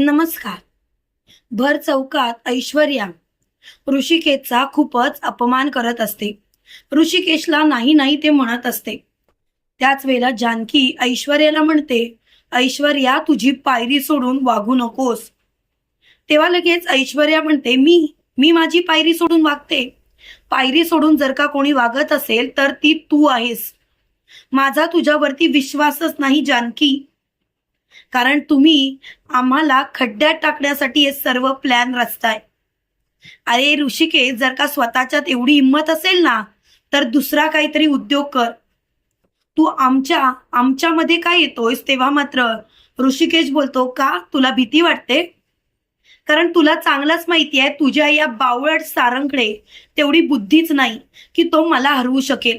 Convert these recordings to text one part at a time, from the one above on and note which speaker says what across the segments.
Speaker 1: नमस्कार. भर चौकात ऐश्वर्या. ऋषिकेशचा खूपच अपमान करत असते. ऋषिकेशला नाही नाही ते म्हणत असते. त्याच वेळेला जानकी ऐश्वर्याला म्हणते ऐश्वर्या तुझी पायरी सोडून वागू नकोस. तेव्हा लगेच ऐश्वर्या म्हणते मी मी माझी पायरी सोडून वागते. पायरी सोडून जर का कोणी वागत असेल तर ती तू आहेस. माझा तुझ्यावरती विश्वासच नाही जानकी. कारण तुम्ही आम्हाला खड्ड्यात टाकण्यासाठी हे सर्व प्लॅन रचताय. अरे ऋषिकेश जर का स्वतःच्यात एवढी हिंमत असेल ना तर दुसरा काहीतरी उद्योग कर. तू आमच्या आमच्यामध्ये काय येतोयस तेव्हा मात्र ऋषिकेश बोलतो का? तुला भीती वाटते? कारण तुला चांगलाच माहिती आहे तुझ्या या बावळट सारंगकडे तेवढी बुद्धीच नाही की तो मला हरवू शकेल.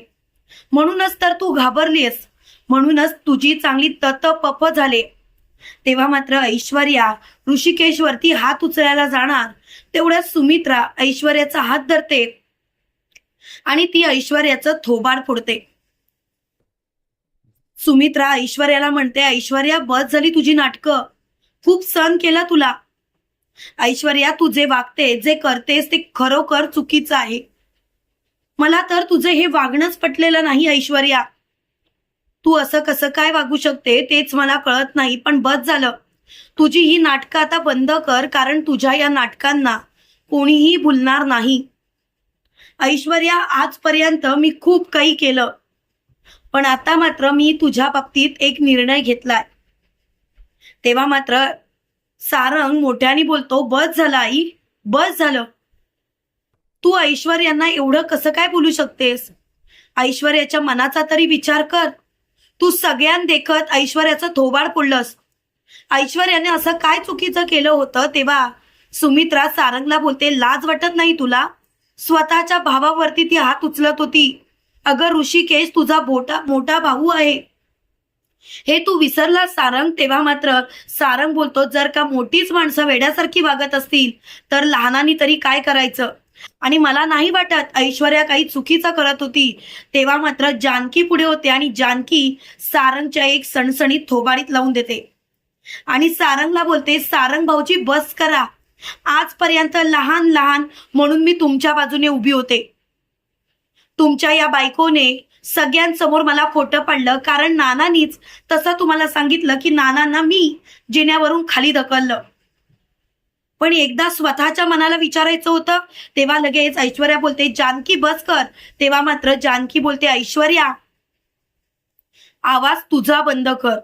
Speaker 1: म्हणूनच तर तू घाबरलीस म्हणूनच तुझी चांगली तत पप झाले. तेव्हा मात्र ऐश्वर्या ऋषिकेशवरती हात उचलायला जाणार. तेवढ्या सुमित्रा ऐश्वर्याचा हात धरते आणि ती ऐश्वर्याचं थोबाड फोडते. सुमित्रा ऐश्वर्याला म्हणते ऐश्वर्या बस झाली तुझी नाटकं. खूप सण केला तुला. ऐश्वर्या तू जे वागते जे करतेस ते खरोखर चुकीचं आहे. मला तर तुझे हे वागणंच पटलेलं नाही ऐश्वर्या. तू असं कसं काय वागू शकते तेच मला कळत नाही पण बस झालं. तुझी ही नाटकं आता बंद कर कारण तुझ्या या नाटकांना कोणीही भुलणार नाही. ऐश्वर्या आजपर्यंत मी खूप काही केलं पण आता मात्र मी तुझ्या बाबतीत एक निर्णय घेतलाय. तेव्हा मात्र सारंग मोठ्याने बोलतो बस झालं आई बस झालं. तू ऐश्वर्यांना एवढं कसं काय बोलू शकतेस? ऐश्वर्याच्या मनाचा तरी विचार कर. तू सगळ्यां देखत ऐश्वर्याचं थोबाड पुडलंस ऐश्वर्याने असं काय चुकीचं केलं होतं तेव्हा? सुमित्रा सारंगला बोलते लाज वाटत नाही तुला? स्वतःच्या भावावरती ती हात उचलत होती. अगं ऋषिकेश तुझा बोटा मोठा भाऊ आहे. हे तू विसरला सारंग? तेव्हा मात्र सारंग बोलतो जर का मोठीच माणसं वेड्यासारखी वागत असतील तर लहानांनी तरी काय करायचं? आणि मला नाही वाटत ऐश्वर्या काही चुकीचं करत होती. तेव्हा मात्र जानकी पुढे होते आणि जानकी सारंगच्या एक सणसणीत थोबाडीत लावून देते. आणि सारंगला बोलते सारंग भाऊची बस करा. आजपर्यंत लहान लहान म्हणून मी तुमच्या बाजूने उभी होते. तुमच्या या बायकोने सगळ्यांसमोर मला खोटं पडलं. कारण नानानीच तसं तुम्हाला सांगितलं की नानांना मी जिन्यावरून खाली ढकललं. पण एकदा स्वतःच्या मनाला विचारायचं होतं तेव्हा लगेच ऐश्वर्या बोलते जानकी बस कर. तेव्हा मात्र जानकी बोलते ऐश्वर्या आवाज तुझा बंद कर.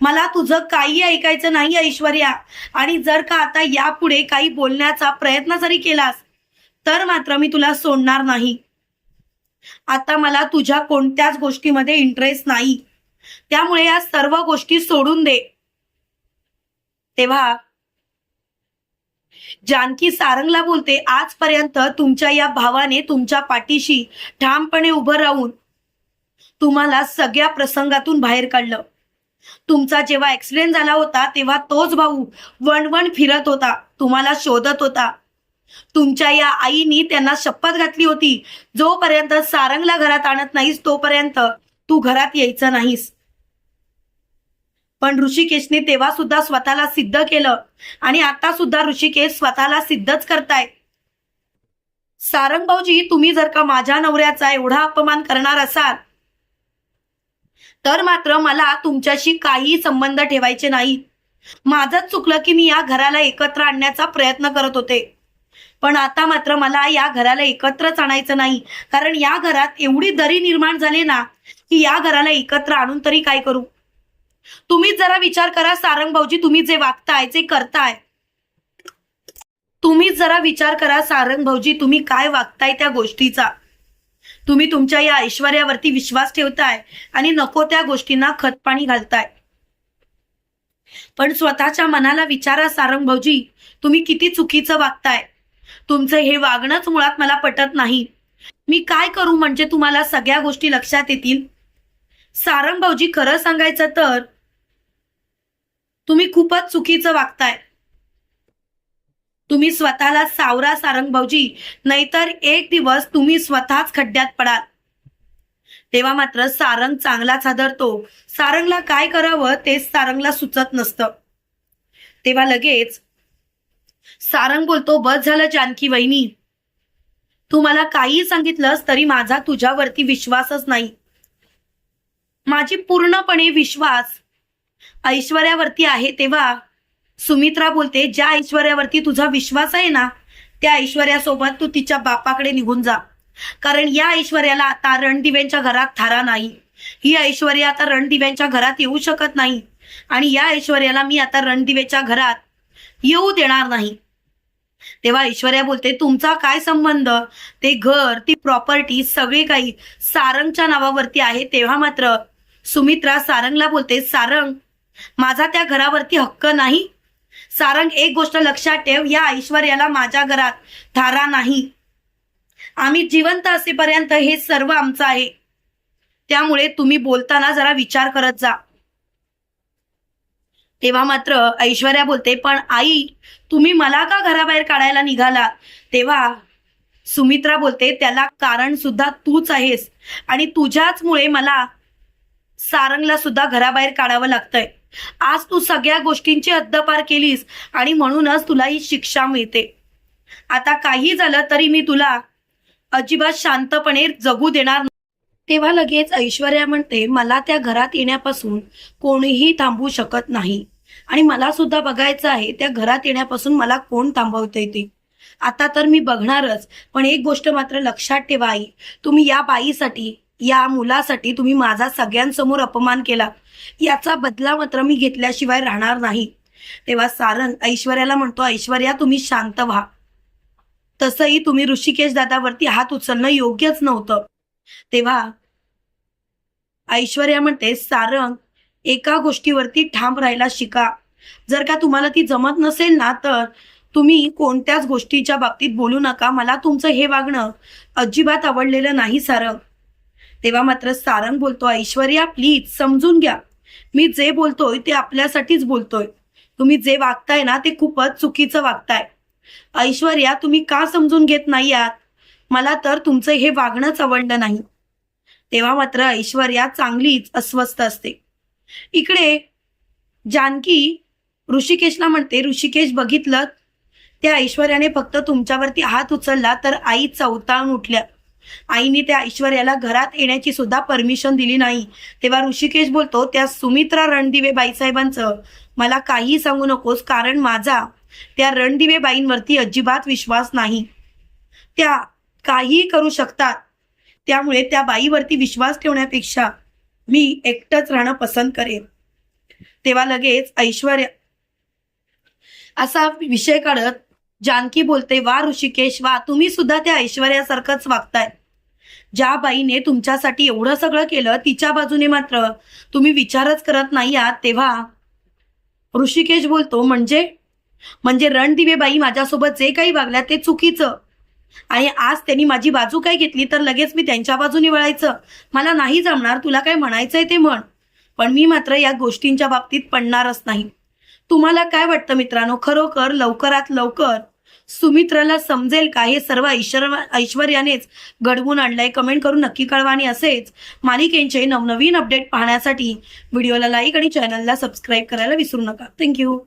Speaker 1: मला तुझं काही ऐकायचं नाही ऐश्वर्या. आणि जर का आता यापुढे काही बोलण्याचा प्रयत्न जरी केलास तर मात्र मी तुला सोडणार नाही. आता मला तुझ्या कोणत्याच गोष्टीमध्ये इंटरेस्ट नाही. त्यामुळे या सर्व गोष्टी सोडून दे. तेव्हा जानकी सारंगला बोलते आजपर्यंत तुमच्या या भावाने तुमच्या पाठीशी ठामपणे उभं राहून तुम्हाला सगळ्या प्रसंगातून बाहेर काढलं. तुमचा जेव्हा ऍक्सिडेंट झाला होता तेव्हा तोच भाऊ वणवण फिरत होता तुम्हाला शोधत होता. तुमच्या या आईनी त्यांना शपथ घातली होती जोपर्यंत सारंगला घरात आणत नाहीस तोपर्यंत तू घरात यायचं नाहीस. पण ऋषिकेशने तेव्हा सुद्धा स्वतःला सिद्ध केलं. आणि आता सुद्धा ऋषिकेश स्वतःला सिद्धच करताय सारंग भाऊजी तुम्ही जर का माझ्या नवऱ्याचा एवढा अपमान करणार असाल तर मात्र मला तुमच्याशी काही संबंध ठेवायचे नाही. माझंच चुकलं की मी या घराला एकत्र आणण्याचा प्रयत्न करत होते. पण आता मात्र मला या घराला एकत्रच आणायचं नाही. कारण या घरात एवढी दरी निर्माण झाली ना की या घराला एकत्र आणून तरी काय करू? तुम्हीच जरा विचार करा सारंग भाऊजी तुम्ही जे वागताय जे करताय. तुम्हीच जरा विचार करा सारंग भाऊजी तुम्ही काय वागताय त्या गोष्टीचा. तुम्ही तुमच्या या ऐश्वर्यावरती विश्वास ठेवताय आणि नको त्या गोष्टींना खतपाणी घालताय. पण स्वतःच्या मनाला विचारा सारंग भाऊजी तुम्ही किती चुकीचं वागताय. तुमचं हे वागणंच मुळात मला पटत नाही. मी काय करू म्हणजे तुम्हाला सगळ्या गोष्टी लक्षात येतील? सारंग भाऊजी खरं सांगायचं तर तुम्ही खूपच चुकीचं वागताय. तुम्ही स्वतःला सावरा सारंग भाऊजी नाहीतर एक दिवस तुम्ही स्वतःच खड्ड्यात पडाल. तेव्हा मात्र सारंग चांगलाच हादरतो सारंगला काय करावं ते सारंगला सुचत नसतं. तेव्हा लगेच सारंग बोलतो बस झालं जानकी वहिनी. तू मला काही सांगितलंस तरी माझा तुझ्यावरती विश्वासच नाही. माझी पूर्णपणे विश्वास ऐश्वर्यावरती आहे तेव्हा सुमित्रा बोलते ज्या ऐश्वर्यावरती तुझा विश्वास आहे ना त्या ऐश्वर्यासोबत तू तिच्या बापाकडे निघून जा. कारण या ऐश्वर्याला आता रणदिव्यांच्या घरात थारा नाही. ही ऐश्वर्या आता रणदिव्यांच्या घरात येऊ शकत नाही. आणि या ऐश्वर्याला मी आता रणदिवेच्या घरात येऊ देणार नाही. तेव्हा ऐश्वर्या बोलते तुमचा काय संबंध? ते घर ती प्रॉपर्टी सगळे काही सारंगच्या नावावरती आहे. तेव्हा मात्र सुमित्रा सारंगला बोलते सारंग माझा त्या घरावरती हक्क नाही. सारंग एक गोष्ट लक्षात ठेव या ऐश्वर्याला माझ्या घरात धारा नाही. आम्ही जिवंत असेपर्यंत हे सर्व आमचं आहे. त्यामुळे तुम्ही बोलताना जरा विचार करत जा. तेव्हा मात्र ऐश्वर्या बोलते पण आई तुम्ही मला का घराबाहेर काढायला निघाला? तेव्हा सुमित्रा बोलते त्याला कारण सुद्धा तूच आहेस आणि तुझ्याचमुळे मला सारंगला सुद्धा घराबाहेर काढावं लागतंय. आज तू सगळ्या गोष्टींची हद्दपार केलीस आणि म्हणूनच तुला ही शिक्षा मिळते. आता काही झालं तरी मी तुला अजिबात शांतपणे जगू देणार तेव्हा लगेच ऐश्वर्या म्हणते मला त्या घरात येण्यापासून कोणीही थांबवू शकत नाही. आणि मला सुद्धा बघायचं आहे त्या घरात येण्यापासून मला कोण थांबवता येते आता तर मी बघणारच पण एक गोष्ट मात्र लक्षात ठेवा आई. तुम्ही या बाईसाठी या मुलासाठी तुम्ही माझा सगळ्यांसमोर अपमान केला. याचा बदला मात्र मी घेतल्याशिवाय राहणार नाही. तेव्हा सारंग ऐश्वर्याला म्हणतो ऐश्वर्या तुम्ही शांत व्हा. तसंही तुम्ही ऋषिकेश दादावरती हात उचलणं योग्यच नव्हतं. तेव्हा ऐश्वर्या म्हणते सारंग एका गोष्टीवरती ठाम राहायला शिका. जर का तुम्हाला ती जमत नसेल ना तर तुम्ही कोणत्याच गोष्टीच्या बाबतीत बोलू नका. मला तुमचं हे वागणं अजिबात आवडलेलं नाही सारंग. तेव्हा मात्र सारंग बोलतो ऐश्वर्या प्लीज समजून घ्या. मी जे बोलतोय ते आपल्यासाठीच बोलतोय. तुम्ही जे वागताय ना ते खूपच चुकीचं वागताय. ऐश्वर्या तुम्ही का समजून घेत नाही आहात? मला तर तुमचं हे वागणंच आवडलं नाही. तेव्हा मात्र ऐश्वर्या चांगलीच अस्वस्थ असते. इकडे जानकी ऋषिकेशला म्हणते ऋषिकेश बघितलं? त्या ऐश्वर्याने फक्त तुमच्यावरती हात उचलला तर आई चवताळून उठल्या. आईने त्या ऐश्वर्याला घरात येण्याची सुद्धा परमिशन दिली नाही. तेव्हा ऋषिकेश बोलतो त्या सुमित्रा रणदिवे बाईसाहेबांचं मला काही सांगू नकोस कारण माझा त्या रणदिवे बाईंवरती अजिबात विश्वास नाही. त्या काहीही करू शकतात त्यामुळे त्या बाईवरती विश्वास ठेवण्यापेक्षा मी एकटंच राहणं पसंत करेन. तेव्हा लगेच ऐश्वर्या असा विषय काढत जानकी बोलते वा ऋषिकेश वा तुम्ही सुद्धा त्या ऐश्वर्यासारखंच वागताय. ज्या बाईने तुमच्यासाठी एवढं सगळं केलं तिच्या बाजूने मात्र तुम्ही विचारच करत नाही आहात तेव्हा ऋषिकेश बोलतो म्हणजे? म्हणजे रणदिवे बाई माझ्यासोबत जे काही वागल्या ते चुकीचं. आणि आज त्यांनी माझी बाजू काय घेतली तर लगेच मी त्यांच्या बाजूने वळायचं. मला नाही जमणार तुला काय म्हणायचंय ते म्हण. पण मी मात्र या गोष्टींच्या बाबतीत पडणारच नाही. तुम्हाला काय वाटतं मित्रांनो? खरोखर लवकरात लवकर सुमित्राला समजेल का? हे सर्व ऐश्वर ऐश्वर्यानेच घडवून आणलंय. कमेंट करून नक्की कळवा आणि असेच. मालिकेंचे नवनवीन अपडेट पाहण्यासाठी व्हिडिओला लाईक आणि चॅनलला सबस्क्राईब करायला विसरू नका. थँक्यू